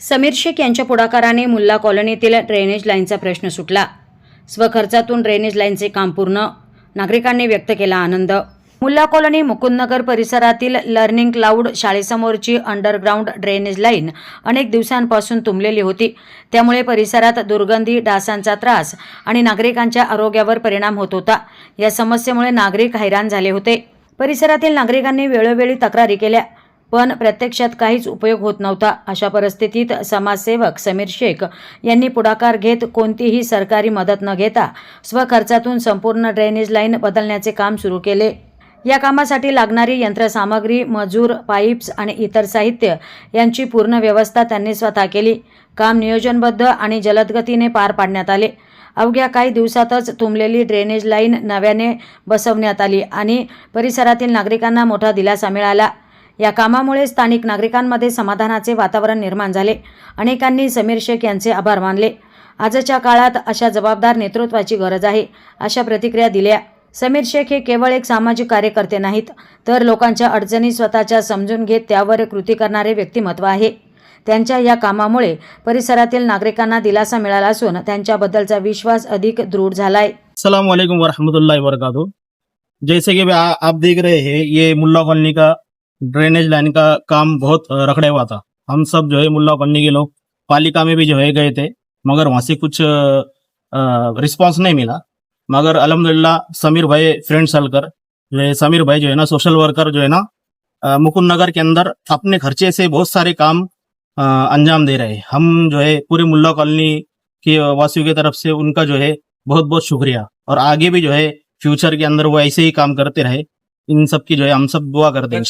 समीर शेख यांच्या पुढाकाराने मुल्ला कॉलनीतील ड्रेनेज लाईनचा प्रश्न सुटला. स्वखर्चातून ड्रेनेज लाईनचे काम पूर्ण. नागरिकांनी व्यक्त केला आनंद. मुल्ला कॉलनी मुकुंदनगर परिसरातील लर्निंग क्लाउड शाळेसमोरची अंडरग्राऊंड ड्रेनेज लाईन अनेक दिवसांपासून तुंबलेली होती. त्यामुळे परिसरात दुर्गंधी डासांचा त्रास आणि नागरिकांच्या आरोग्यावर परिणाम होत होता. या समस्येमुळे नागरिक हैराण झाले होते. परिसरातील नागरिकांनी वेळोवेळी तक्रारी केल्या. पण प्रत्यक्षात काहीच उपयोग होत नव्हता. अशा परिस्थितीत समाजसेवक समीर शेख यांनी पुढाकार घेत कोणतीही सरकारी मदत न घेता स्वखर्चातून संपूर्ण ड्रेनेज लाईन बदलण्याचे काम सुरू केले. या कामासाठी लागणारी यंत्रसामग्री मजूर पाईप्स आणि इतर साहित्य यांची पूर्ण व्यवस्था त्यांनी स्वतः केली. काम नियोजनबद्ध आणि जलदगतीने पार पाडण्यात आले. अवघ्या काही दिवसातच तुंबलेली ड्रेनेज लाईन नव्याने बसवण्यात आली आणि परिसरातील नागरिकांना मोठा दिलासा मिळाला. या कामामुळे स्थानिक नागरिकांमध्ये समाधानाचे वातावरण निर्माण झाले. अनेकांनी समीर शेख यांचे आभार मानले. आजच्या काळात अशा जबाबदार नेतृत्वाची गरज आहे अशा प्रतिक्रिया दिल्या. समीर शेख हे केवळ एक सामाजिक कार्यकर्ते नाहीत तर लोकांच्या अडचणी स्वतःच्या समजून घेत त्यावर कृती करणारे व्यक्तिमत्व आहे. त्यांच्या या कामामुळे परिसरातील नागरिकांना दिलासा मिळाला असून त्यांच्याबद्दलचा विश्वास अधिक दृढ झालाय. सलाम वालेकुम वरहमतुल्लाहि जैसे कि आप देख रहे हैं ये मुल्ला कॉलोनी का ड्रेनेज लाइन का काम बहुत रखड़ा हुआ था। हम सब जो है मुल्ला कॉलोनी के लोग पालिका में भी जो है गए थे मगर वहाँ से कुछ रिस्पांस नहीं मिला। मगर अल्हम्दुलिल्लाह समीर भाई फ्रेंड सलकर जो है समीर भाई जो है ना सोशल वर्कर जो है ना मुकुंद नगर के अंदर अपने खर्चे से बहुत सारे काम अंजाम दे रहे हैं। हम जो है पूरे मुल्ला कॉलोनी के वासियों की तरफ़ से उनका जो है बहुत बहुत शुक्रिया। और आगे भी जो है फ्यूचर के अंदर वो ऐसे ही काम करते रहे। इन सब की जो है हम सब दुआ करते हैं